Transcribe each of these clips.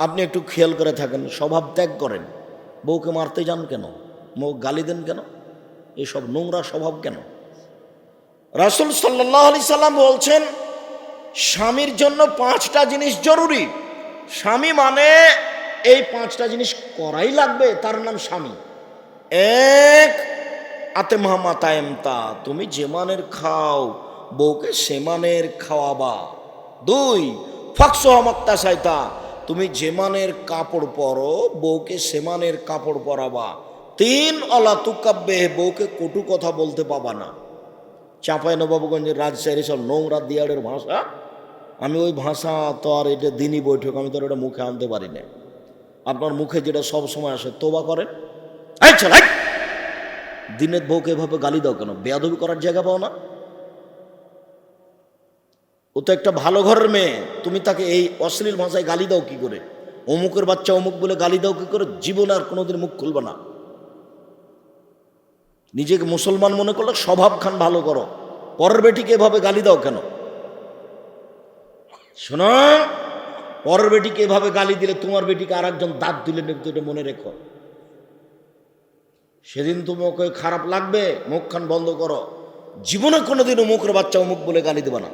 আপনি একটু খেয়াল করে থাকেন, স্বভাব ত্যাগ করেন। বউকে মারতে যান কেন? বউ গালি দেন কেন? এসব নোংরা স্বভাব কেন? রাসুল সাল্লাহ আলি সাল্লাম বলছেন, স্বামীর জন্য পাঁচটা জিনিস জরুরি। স্বামী মানে এই পাঁচটা জিনিস করাই লাগবে, তার নাম স্বামী। এক, আতে মাতায়েমতা তুমি যে মানের খাও, বউকে সে মানের খাওয়াবা। দুই ফাকস হমাক্তা সাইতা তুমি যে মানের কাপড় পরো, বউকে সেমানের কাপড় পরাবা। তিন অলা তুকাব্বে, বউকে কটু কথা বলতে পাবা না। চাঁপাই নবাবগঞ্জের রাজশাহী সব নোংরা দিয়াড়ের ভাষা। আমি ওই ভাষা তো আর এটা দিনই বৈঠক, আমি তো আর ওটা মুখে আনতে পারি না। আপনার মুখে যেটা সব সময় আসে, তোবা করেন। দিনের বউকে এভাবে গালি দাও কেন? বেয়াদবি করার জায়গা পাও না? ও তো একটা ভালো ঘরের মেয়ে। তুমি তাকে এই অশ্লীল ভাষায় গালি দাও কি করে? অমুকের বাচ্চা অমুক বলে গালি দাও কি করে? জীবন আর কোনোদিন মুখ খুলবে না। নিজেকে মুসলমান মনে করলে স্বভাব খান ভালো করো। পরের বেটিকে এভাবে গালি দাও কেন? শোনো, পরের বেটিকে এভাবে গালি দিলে তোমার বেটিকে আর একজন দাঁত দিলে এটা মনে রেখো? সেদিন তুমি ওকে খারাপ লাগবে, মুখ খান বন্ধ করো। জীবনে কোনোদিন অমুকের বাচ্চা অমুক বলে গালি দেবে না।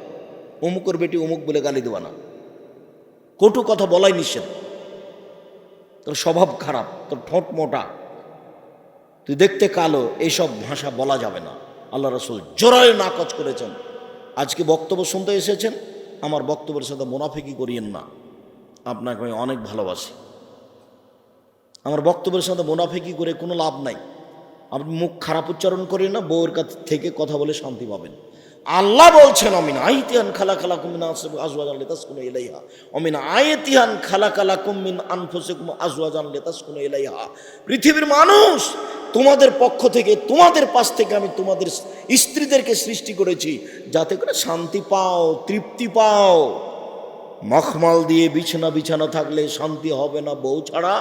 অমুকের বেটি অমুক বলে গালি দেওয়া না। কটু কথা বলাই নিষেধ। তোর স্বভাব খারাপ, তোর ঠোঁট মোটা। তুই দেখতে কালো এইসব ভাষা বলা যাবে না। আল্লাহ রসুল জোরায় নাকচ করেছেন। আজকে বক্তব্য শুনতে এসেছেন, আমার বক্তব্যের সাথে মুনাফিকি করিয়েন না। আপনাকে আমি অনেক ভালোবাসি। আমার বক্তব্যের সাথে মুনাফিকি করে কোনো লাভ নাই। আপনি মুখ খারাপ উচ্চারণ করেন না, বউয়ের কাছ থেকে কথা বলে শান্তি পাবেন। আল্লাহ বলছেন, অমিন আইতিহান খালা খালা কুমিন আজওয়াজান লিতাসকুনু ইলাইহা। অমিন আইতিয়ান খালা খালা কুমিন আনফুসিকুম আজওয়াজান লিতাসকুনু এলাইহা পৃথিবীর মানুষ, তোমাদের পক্ষ থেকে, তোমাদের পাশ থেকে আমি তোমাদের স্ত্রীদেরকে সৃষ্টি করেছি, যাতে করে শান্তি পাও, তৃপ্তি পাও। মখমাল দিয়ে বিছানা বিছানা থাকলে শান্তি হবে না, বউ ছাড়া।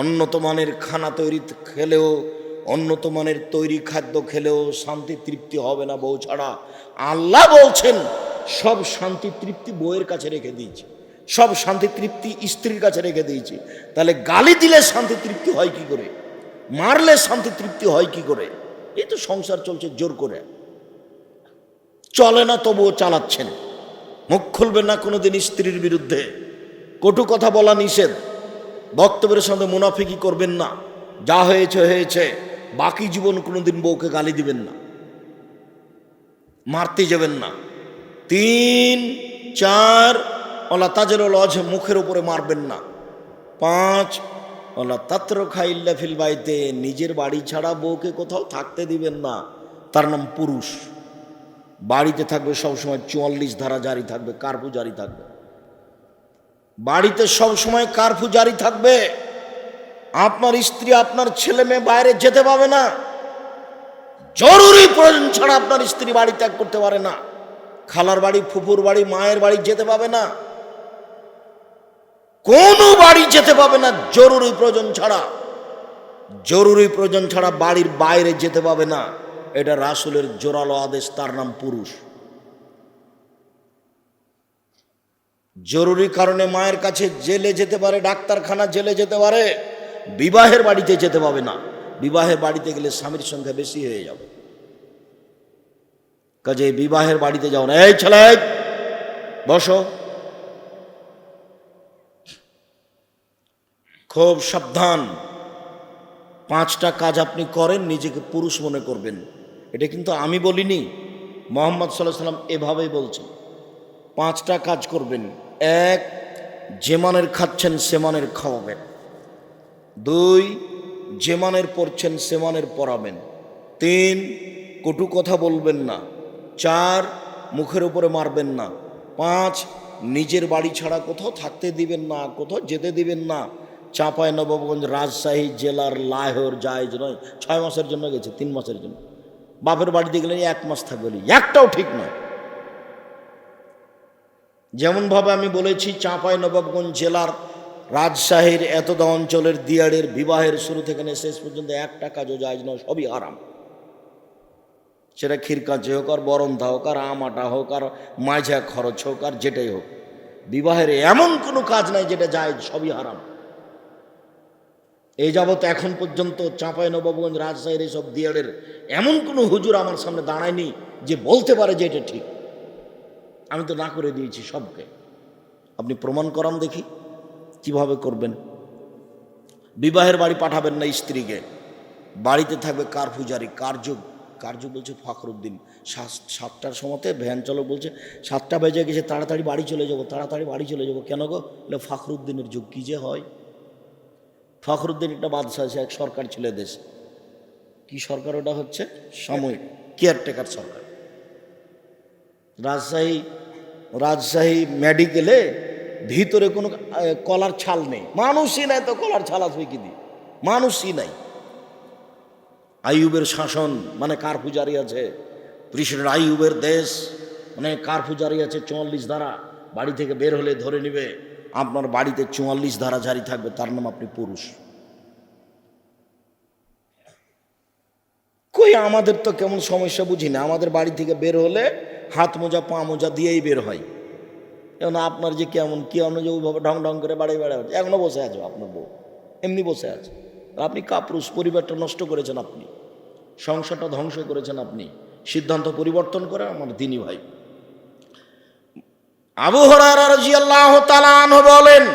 উন্নত মানের খানা তৈরি খেলেও উন্নত মানের তৈরি খাদ্য খেলেও শান্তি তৃপ্তি হবে না বউ ছাড়া। আল্লাহ বলছেন, সব শান্তি তৃপ্তি বউয়ের কাছে রেখে দিয়েছি। সব শান্তি তৃপ্তি স্ত্রীর কাছে রেখে দিয়েছি। তাহলে গালি দিলে শান্তি তৃপ্তি হয় কি করে? মারলে শান্তি তৃপ্তি হয় কি করে? এই তো সংসার চলছে জোর করে। চলে না তবুও চালাচ্ছেন। মুখ খুলবেন না কোনোদিন স্ত্রীর বিরুদ্ধে। কটু কথা বলা নিষেধ। বক্তব্যের সঙ্গে মুনাফিকি করবেন না। যা হয়েছে হয়েছে। বাকি জীবন কোনোদিন বউকে গালি দিবেন না। মারতে যাবেন না। তিন, চার ওলা তাজের লজ মুখের উপরে মারবেন না। পাঁচ ওলা তাত্র খাইল্লা ফিল বাইতে, নিজের বাড়ি ছাড়া বউকে কোথাও থাকতে দিবেন না। তার নাম পুরুষ। বাড়িতে থাকবে সবসময় চুয়াল্লিশ ধারা জারি থাকবে কার্পু জারি থাকবে। বাড়িতে সব সময় কারফিউ জারি থাকবে। আপনার স্ত্রী, আপনার ছেলে মেয়ে বাইরে যেতে পাবে না। জরুরি প্রয়োজন ছাড়া আপনার স্ত্রী বাড়ি ত্যাগ করতে পারে না। খালার বাড়ি, ফুফুর বাড়ি, মায়ের বাড়ি যেতে পাবে না। কোনো বাড়ি যেতে পাবে না জরুরি প্রয়োজন ছাড়া। জরুরি প্রয়োজন ছাড়া বাড়ির বাইরে যেতে পাবে না। এটা রাসুলের জোরালো আদেশ, তার নাম পুরুষ। জরুরি কারণে মায়ের কাছে জেলে যেতে পারে, ডাক্তারখানা জেলে যেতে পারে। বিবাহের বাড়িতে যেতে পাবে না। বিবাহের বাড়িতে গেলে স্বামীর সংখ্যা বেশি হয়ে যাবে। কাজে বিবাহের বাড়িতে যাও না। এই ছেলে, বসো। খুব সাবধান। পাঁচটা কাজ আপনি করেন, নিজেকে পুরুষ মনে করবেন। এটা কিন্তু আমি বলিনি, মোহাম্মদ সাল্লাহ সাল্লাম এভাবেই বলছেন। পাঁচটা কাজ করবেন। এক যেমানের খাচ্ছেন সেমানের খাওয়াবেন। দুই, যেমানের পড়ছেন সে মানের পড়াবেন তিন, কটু কথা বলবেন না। চার, মুখের উপরে মারবেন না। পাঁচ, নিজের বাড়ি ছাড়া কোথাও থাকতে দিবেন না, কোথাও যেতে দিবেন না। চাঁপাই নবাবগঞ্জ রাজশাহী জেলার লাহোর জায়জ নয়। ছয় মাসের জন্য গেছে, তিন মাসের জন্য। বাপের বাড়িতে গেলে এক মাস থাকবে একটাও ঠিক নয়। যেমনভাবে আমি বলেছি, চাঁপাই নবাবগঞ্জ জেলার রাজশাহীর এতদা অঞ্চলের দিয়াড়ের বিবাহের শুরু থেকে নিয়ে শেষ পর্যন্ত একটা কাজও যায় না, সবই আরাম সেটা ক্ষীরকাঁচে হোক আর বরন্থা হোক আর আমাটা হোক আর মাঝা খরচ হোক আর যেটাই হোক, বিবাহের এমন কোনো কাজ নাই যেটা যায় সবই হারাম। এই যাবৎ এখন পর্যন্ত চাঁপাই নবাবগঞ্জ রাজশাহীর এইসব দিয়াড়ের এমন কোনো হুজুর আমার সামনে দাঁড়ায়নি যে বলতে পারে যে এটা ঠিক। আমি তো না করে দিয়েছি সবকে। আপনি প্রমাণ করান দেখি। কীভাবে করবেন? বিবাহের বাড়ি পাঠাবেন না স্ত্রীকে। বাড়িতে থাকবে কার পূজারি? কার্যক কার্য বলছে ফখরুদ্দিন। সাত- সাতটার সময়তে ভ্যান চালক বলছে, সাতটা বেজে গেছে, তাড়াতাড়ি বাড়ি চলে যাব, তাড়াতাড়ি বাড়ি চলে যাব। কেন গো? বলে, ফখরুদ্দিনের যুগ কী যে হয়? ফখরুদ্দিন একটা বাদশাহ আছে এক সরকার ছিল দেশ। কি সরকার ওটা হচ্ছে? সাময়িক কেয়ারটেকার সরকার। রাজশাহী রাজশাহী মেডিকেলে ভিতরে কোনো কলার ছাল নেই। মানুষই নাই তো কলার ছাল আসবে কি দিয়ে মানুষই নাই। আইয়ুবের শাসন মানে কার পূজারি আছে? প্রেসিডেন্ট আইয়ুবের দেশ মানে কার পূজারি আছে? চুয়াল্লিশ ধারা। বাড়ি থেকে বের হলে ধরে নেবে, আপনার বাড়িতে চুয়াল্লিশ ধারা জারি থাকবে, তার নাম আপনি পুরুষ। কই, আমাদের তো কেমন সমস্যা বুঝি না। আমাদের বাড়ি থেকে বের হলে হাত মোজা, পা মোজা দিয়েই বের হয়। এখন আপনার যে কেমন, কি অন্য যে ওইভাবে ঢং ঢং করে বাড়ি বেড়া হচ্ছে এখনও বসে আছো আপনার বউ? এমনি বসে আছে। আপনি কাপুরুষ, পরিবারটা নষ্ট করেছেন আপনি। সংসারটা ধ্বংস করেছেন আপনি। সিদ্ধান্ত পরিবর্তন করে আমার দিনী ভাই। আবু হরারা রাদিয়াল্লাহু তাআলা আনহু বলেন,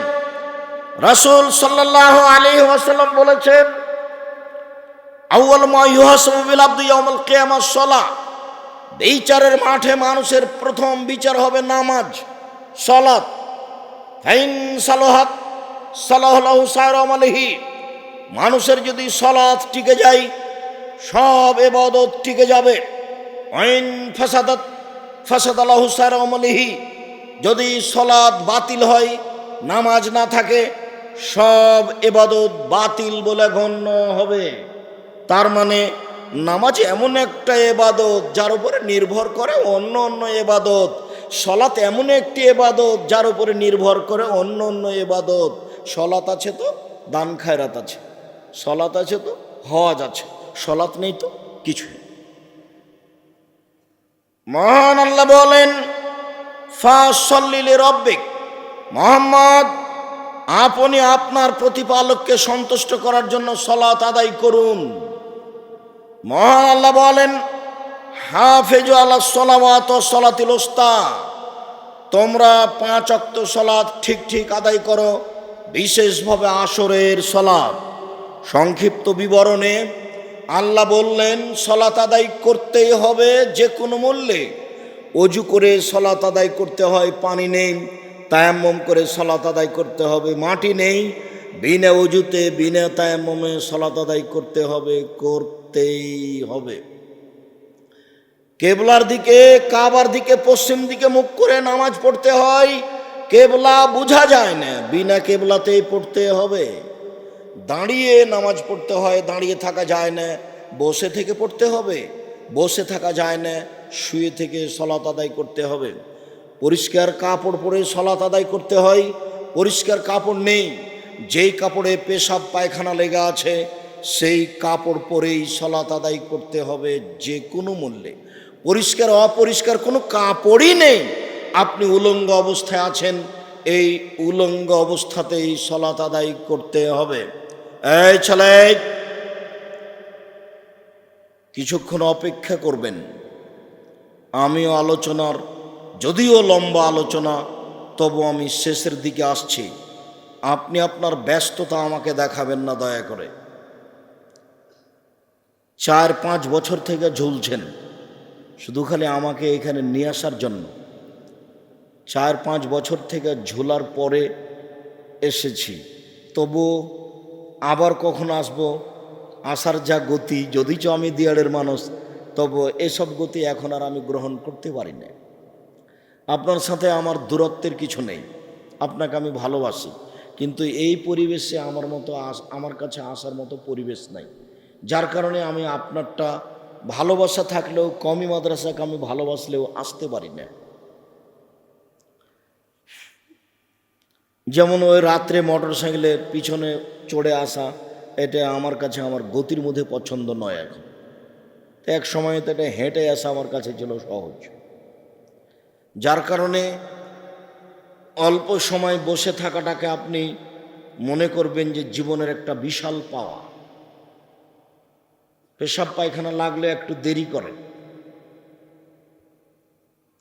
রাসূল সাল্লাল্লাহু আলাইহি ওয়াসাল্লাম বলেছেন, আউয়াল মা ইউহাসাবু বিল আবদি ইয়াউমাল কিয়ামাস সালাহ। বিচারের মাঠে মানুষের প্রথম বিচার হবে নামাজ। সলাত ফাইন সালাহাত মানুষের যদি সলাৎ টিকে যায়, সব এবাদত টিকে যাবে। আইন ফাসাদাত, ফাসাদ আল্লাহ সায়রমালিহি যদি সলাৎ বাতিল হয়, নামাজ না থাকে, সব এবাদত বাতিল বলে গণ্য হবে। তার মানে নামাজ এমন একটা এবাদত যার উপরে নির্ভর করে অন্য অন্য এবাদত। সলাত এমন একটি এবাদত যার উপরে নির্ভর করে অন্য অন্য এবাদত। সলাত আছে তো, দান খায়রাত আছে। সলাত আছে তো হজ আছে। সলাত নেই তো, কিছুই মহান আল্লাহ বলেন ফাসল্লিলে রব্বিক মোহাম্মদ, আপনি আপনার প্রতিপালককে সন্তুষ্ট করার জন্য সলাত আদায় করুন। মহান আল্লাহ বলেন হাফেজু আল্লাহ সলাওয়াত সলাতিল ওস্তা তোমরা পাঁচ অক্ত সলাৎ ঠিক ঠিক আদায় করো, বিশেষভাবে আসরের সলাৎ। সংক্ষিপ্ত বিবরণে আল্লাহ বললেন সলাত আদায় করতেই হবে যে কোনো মূল্যে। অজু করে সলাত আদায় করতে হয়, পানি নেই, তায়াম্মম করে সলাত আদায় করতে হবে, মাটি নেই। বিনা অজুতে, বিনা তায়াম্মমে সলাত আদায় করতে হবে, করতেই হবে। কেবলার দিকে, কাবার দিকে, পশ্চিম দিকে মুখ করে নামাজ পড়তে হয়। কেবলা বোঝা যায় না, বিনা কেবলাতেই পড়তে হবে। দাঁড়িয়ে নামাজ পড়তে হয়, দাঁড়িয়ে থাকা যায় না, বসে থেকে পড়তে হবে। বসে থাকা যায় না, শুয়ে থেকে সলাত আদায় করতে হবে। পরিষ্কার কাপড় পরে সলাত আদায় করতে হয়, পরিষ্কার কাপড় নেই। যেই কাপড়ে পেশাব, পায়খানা লেগে আছে, সেই কাপড় পরেই সলাত আদায় করতে হবে যে কোনো মূল্যে। পরিষ্কার, অপরিষ্কার, কোনো কাপড়ই নেই। আপনি উলঙ্গ অবস্থায় আছেন, এই উলঙ্গ অবস্থাতেই সলাত আদায় করতে হবে। এই ছেলে কিছুক্ষণ অপেক্ষা করবেন। আমিও আলোচনার, যদিও লম্বা আলোচনা, তবু আমি শেষের দিকে আসছি। আপনি আপনার ব্যস্ততা আমাকে দেখাবেন না দয়া করে। চার পাঁচ বছর থেকে ঝুলছেন। শুধু খালি আমাকে এখানে নিয়ে আসার জন্য। চার পাঁচ বছর থেকে ঝোলার পরে এসেছি। তবু আবার কখন আসব? আসার যা গতি, যদি চ আমি দিয়াড়ের মানুষ, তবু এসব গতি এখন আর আমি গ্রহণ করতে পারি না আপনার সাথে আমার দূরত্বের কিছু নেই। আপনাকে আমি ভালোবাসি, কিন্তু এই পরিবেশে আমার মতো আমার কাছে আসার মতো পরিবেশ নাই। যার কারণে আমি আপনারটা ভালোবাসা থাকলেও কমি মাদ্রাসাকে আমি ভালোবাসলেও আসতে পারি না। যেমন ওই রাত্রে মোটর সাইকেলের পিছনে চড়ে আসা, এটা আমার কাছে আমার গতির মধ্যে পছন্দ নয় এখন। এক সময় তো এটা হেঁটে আসা আমার কাছে ছিল সহজ। যার কারণে অল্প সময় বসে থাকাটাকে আপনি মনে করবেন যে জীবনের একটা বিশাল পাওয়া। পেশাব পায়খানা লাগলে একটু দেরি করে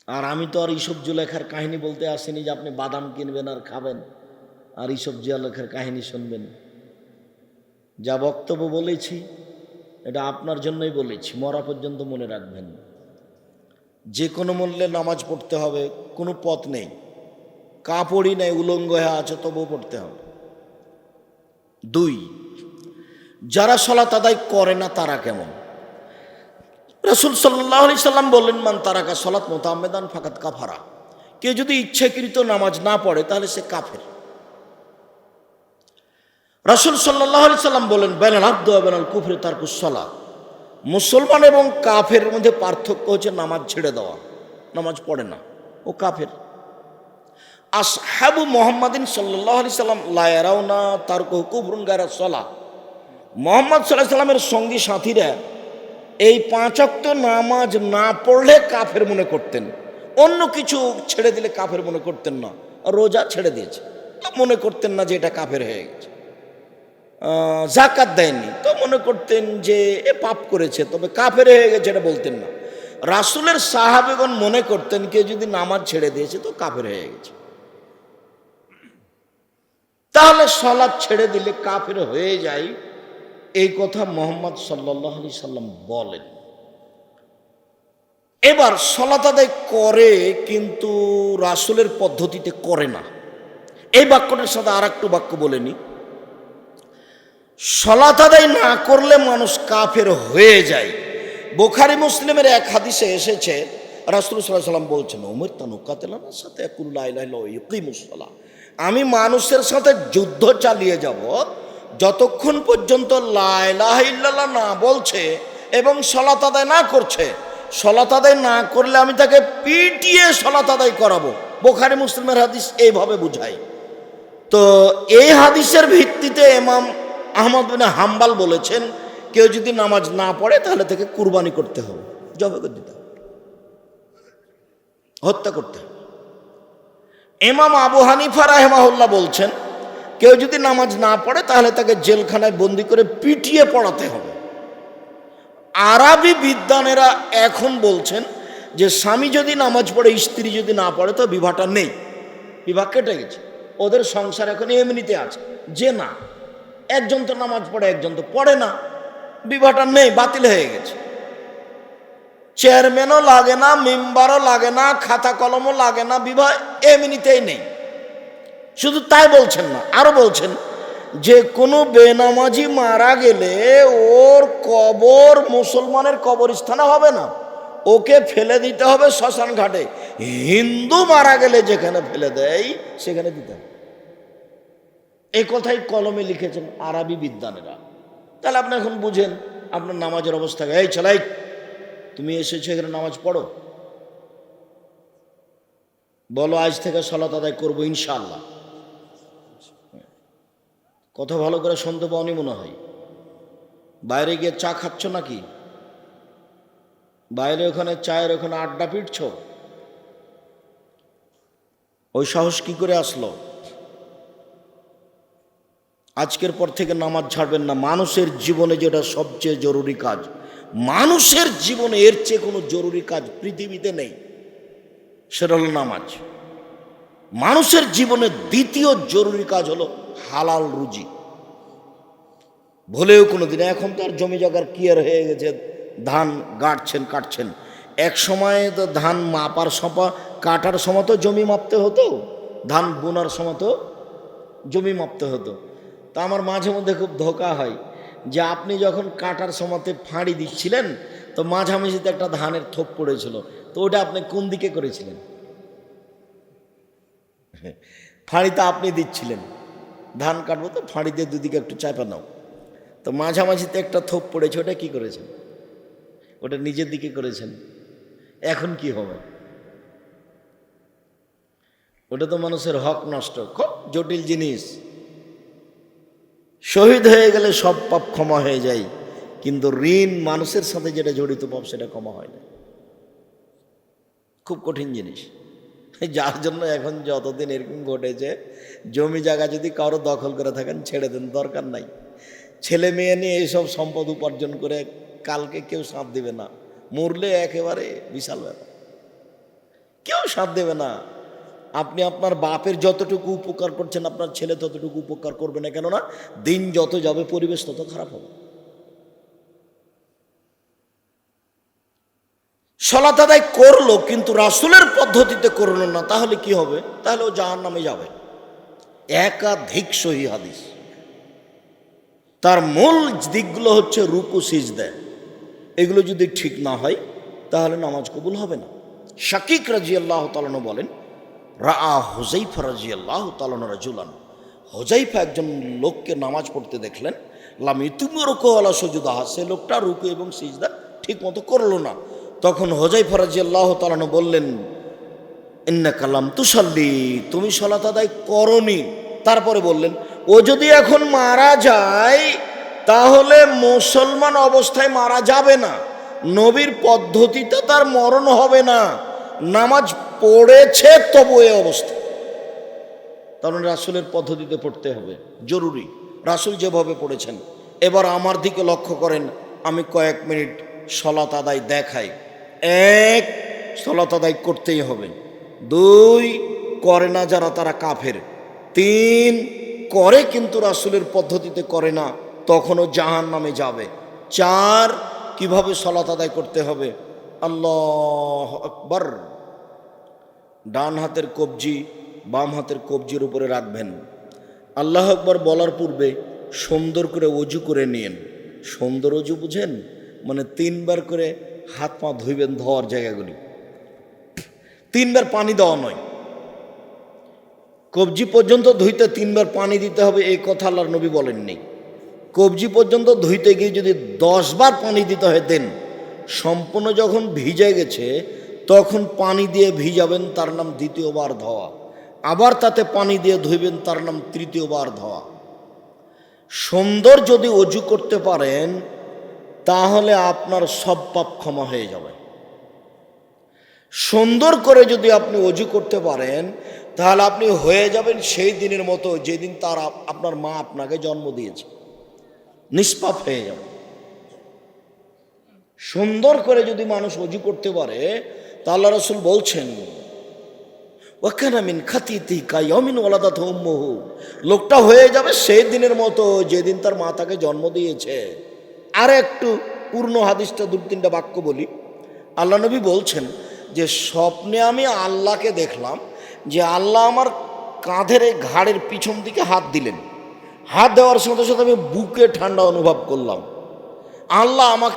আর আমি তো আর এইসব জুলেখার কাহিনী বলতে আসিনি যে আপনি বাদাম কিনবেন আর খাবেন, আর এইসব জুলেখার কাহিনী শুনবেন। যা বক্তব্য বলেছি, এটা আপনার জন্যই বলেছি, মরা পর্যন্ত মনে রাখবেন। যে কোনো মূল্যে নামাজ পড়তে হবে, কোনো পথ নেই। কাপড়ই নেই, উলঙ্গ হয়ে আছে, তবুও পড়তে হবে। দুই যারা সলাত আদায় করে না, তারা কেমন? রসুল সাল্লাহ আলি সাল্লাম বললেন, মান তারাকা সলাৎ মোতামেদান ফাকাত কাফারা। কেউ যদি ইচ্ছাকৃত নামাজ না পড়ে, তাহলে সে কাফের। রসুল সাল্লাহ আলি সাল্লাম বলেন বেনাল আব্দ বেনাল কুফরে তার কুসলা মুসলমান এবং কাফের মধ্যে পার্থক্য হচ্ছে নামাজ ছেড়ে দেওয়া, নামাজ পড়ে না, ও কাফের। আসহাবু মোহাম্মদিন সাল্লাহ আলি সাল্লাম লায়ারাও না তার কুফরুন গায়রা সলা মোহাম্মদ সাল্লাহ সাল্লামের সঙ্গী সাথীরা এই পাঁচক্ত নামাজ না পড়লে কাফের মনে করতেন। অন্য কিছু ছেড়ে দিলে কাফের মনে করতেন না। রোজা ছেড়ে দিয়েছে। তো মনে করতেন না যে এটা কাফের হয়ে গেছে। জাকাত দেয়নি। তো মনে করতেন যে এ পাপ করেছে, তবে কাফের হয়ে গেছে এটা বলতেন না। রাসুলের সাহাবেগণ মনে করতেন কেউ যদি নামাজ ছেড়ে দিয়েছে তো কাফের হয়ে গেছে। তাহলে সলাদ ছেড়ে দিলে কাফের হয়ে যায়। এই কথা মোহাম্মদ সাল্লাহ আলি সাল্লাম বলেন। এবার সলাত আদায় করে কিন্তু রাসুলের পদ্ধতিতে করে না। এই বাক্যটার সাথে আর একটু বাক্য বলেনি সলাত আদায় না করলে মানুষ কাফের হয়ে যায়। বোখারি মুসলিমের এক হাদিসে এসেছে, রাসুল সাল্লাহ সাল্লাম বলছেন ওমর তানুকাতেলার সাথে মুসলা আমি মানুষের সাথে যুদ্ধ চালিয়ে যাব যতক্ষণ পর্যন্ত লাইলাহ ইল্লাল্লাহ না বলছে এবং সলাত আদায় না করছে, সলাত আদায় না করলে আমি তাকে পিটিয়ে সলাত আদায় করাবো। বোখারি মুসলিমের হাদিস এইভাবে বুঝাই তো এই হাদিসের ভিত্তিতে এমাম আহমদ বিন হাম্বাল বলেছেন, কেউ যদি নামাজ না পড়ে তাহলে তাকে কুরবানি করতে হবে। জবে দিতে হত্যা করতে হবে। এমাম আবু হানিফা রাহেমাহুল্লাহ বলছেন কেউ যদি নামাজ না পড়ে, তাহলে তাকে জেলখানায় বন্দি করে পিটিয়ে পড়াতে হবে। আরবি বিদ্বানেরা এখন বলছেন যে, স্বামী যদি নামাজ পড়ে, স্ত্রী যদি না পড়ে, তো বিবাহটা নেই। বিবাহ কেটে গেছে। ওদের সংসার এখন এমনিতে আছে। যে না, একজন তো নামাজ পড়ে, একজন তো পড়ে না। বিবাহটা নেই, বাতিল হয়ে গেছে। চেয়ারম্যানও লাগে না, মেম্বারও লাগে না, খাতা কলমও লাগে না, বিবাহ এমনিতেই নেই। শুধু তাই বলছেন না, আরও বলছেন, যে কোনো বেনামাজি মারা গেলে ওর কবর মুসলমানের কবরস্থানে হবে না। ওকে ফেলে দিতে হবে শ্মশান ঘাটে। হিন্দু মারা গেলে যেখানে ফেলে দেয়, সেখানে দিতে হবে। এই কথাই কলমে লিখেছেন আরবি বিদ্বানেরা। তাহলে আপনি এখন বুঝেন, আপনার নামাজের অবস্থা এই চালাই তুমি এসেছ, এখানে নামাজ পড়ো। বলো, আজ থেকে সলাত আদায় করব ইনশাল্লাহ কথা ভালো করে শুনতে পাওনি মনে হয়। বাইরে গিয়ে চা খাচ্ছ নাকি? বাইরে ওখানে চায়ের ওখানে আড্ডা পিটছ? ওই সাহস কি করে আসলো? আজকের পর থেকে নামাজ ছাড়বেন না। মানুষের জীবনে যেটা সবচেয়ে জরুরি কাজ, মানুষের জীবনে এর চেয়ে কোনো জরুরি কাজ পৃথিবীতে নেই, সেটা হলো নামাজ। মানুষের জীবনে দ্বিতীয় জরুরি কাজ হলো হালাল রুজি। ভুলেও কোনো দিন এখন তো আর জমি জায়গার কিয়ার হয়ে গেছে? ধান গাঁটছেন, কাটছেন। এক সময় তো ধান মাপার সপা কাটার সময় তো জমি মাপতে হতো। ধান বোনার সময় তো জমি মাপতে হতো। তা আমার মাঝে মধ্যে খুব ধোকা হয় যে আপনি যখন কাটার সময়তে ফাঁড়ি দিচ্ছিলেন, তো মাঝামাঝিতে একটা ধানের থোপ পড়েছিল। তো ওটা আপনি কোন দিকে করেছিলেন? ফাঁড়িতে আপনি দিচ্ছিলেন। ধান কাটবো তো ফাঁড়িতে দুদিকে একটু চাপা নাও। তো মাঝামাঝিতে একটা থোপ পড়েছে, ওটা কি করেছেন? ওটা নিজের দিকে করেছেন। এখন কি হবে? ওটা তো মানুষের হক নষ্ট, খুব জটিল জিনিস। শহীদ হয়ে গেলে সব পাপ ক্ষমা হয়ে যায়, কিন্তু ঋণ মানুষের সাথে যেটা জড়িত পাপ, সেটা ক্ষমা হয় না। খুব কঠিন জিনিস। যার জন্য এখন যতদিন এরকম ঘটেছে, জমি জায়গা যদি কারও দখল করে থাকেন, ছেড়ে দেন, দরকার নাই। ছেলে মেয়ে নিয়ে এইসব সম্পদ উপার্জন করে কালকে কেউ সাথ দেবে না। মরলে একেবারে বিশাল ব্যাপার। কেউ সাথ দেবে না। আপনি আপনার বাপের যতটুকু উপকার করছেন, আপনার ছেলে ততটুকু উপকার করবে না, কেননা দিন যত যাবে, পরিবেশ তত খারাপ হবে। সলাত আদায় করল, কিন্তু রাসুলের পদ্ধতিতে করল না, তাহলে কি হবে? তাহলে ও জাহান নামে যাবে। একাধিক সহি হাদিস। তার মূল দিকগুলো হচ্ছে রুকু সিজ দেয় এগুলো যদি ঠিক না হয়, তাহলে নামাজ কবুল হবে না। শাকিক রাজি আল্লাহ তালন বলেন রা হোজাইফা রাজি আল্লাহ তালন রাজুলান। হোজাইফা একজন লোককে নামাজ পড়তে দেখলেন, লামি তুমি রুকু আলা সজুদাহা। সে লোকটা রুকু এবং সিজদা ঠিক মতো করল না। তখন হোজাইফা রাজি আল্লাহ তালন বললেন ইন্না কালাম তুসাল্লি, তুমি সলাত আদায় করনি। তারপরে বললেন, ও যদি এখন মারা যায়, তাহলে মুসলমান অবস্থায় মারা যাবে না। নবীর পদ্ধতিতে তার মরণ হবে না। নামাজ পড়েছে তবু এ অবস্থা। কারণ রাসুলের পদ্ধতিতে পড়তে হবে, জরুরি। রাসুল যেভাবে পড়েছেন। এবার আমার দিকে লক্ষ্য করেন, আমি কয়েক মিনিট সলাত আদায় দেখাই। এক সলাত আদায় করতেই হবে। দুই, করে না যারা তারা কাফের। তিন, করে কিন্তু রাসুলের পদ্ধতিতে করে না, তখনও জাহান নামে যাবে। চার, কীভাবে সলাত আদায় করতে হবে? আল্লাহ আকবর। ডান হাতের কবজি, বাম হাতের কবজির উপরে রাখবেন। আল্লাহ আকবর বলার পূর্বে সুন্দর করে অজু করে নিন। সুন্দর অজু বুঝেন? মানে তিনবার করে হাত পা ধুইবেন ধোয়ার জায়গাগুলি তিনবার পানি দেওয়া নয়। কবজি পর্যন্ত ধুইতে তিনবার পানি দিতে হবে, এই কথা আল্লাহর নবী বলেননি কবজি পর্যন্ত ধুইতে গিয়ে যদি দশবার পানি দিতে হয়, দেন সম্পূর্ণ যখন ভিজে গেছে, তখন পানি দিয়ে ভিজাবেন, তার নাম দ্বিতীয়বার ধোয়া। আবার তাতে পানি দিয়ে ধুইবেন, তার নাম তৃতীয়বার ধোয়া। সুন্দর যদি অজু করতে পারেন তাহলে আপনার সব পাপ ক্ষমা হয়ে যাবে। সুন্দর করে যদি আপনি অজু করতে পারেন, তাহলে আপনি হয়ে যাবেন সেই দিনের মতো যেদিন তার আপ- আপনার মা আপনাকে জন্ম দিয়েছে। নিষ্পাপ হয়ে যাবে। সুন্দর করে যদি মানুষ অজু করতে পারে, তা আল্লাহ রসুল বলছেন ওয়াকানামিন খাতিতি কায়মিন ওলাদা থৌম্মহু লোকটা হয়ে যাবে সেই দিনের মতো যেদিন তার মা তাকে জন্ম দিয়েছে। আর একটু পূর্ণ হাদিসটা দু তিনটা বাক্য বলি। আল্লাহ নবী বলছেন যে, স্বপ্নে আমি আল্লাহকে দেখলাম যে, আল্লাহ আমার কাঁধের এই ঘাড়ের পিছন দিকে হাত দিলেন। হাত দেওয়ার সাথে সাথে আমি বুকে ঠান্ডা অনুভব করলাম। আল্লাহ আমাকে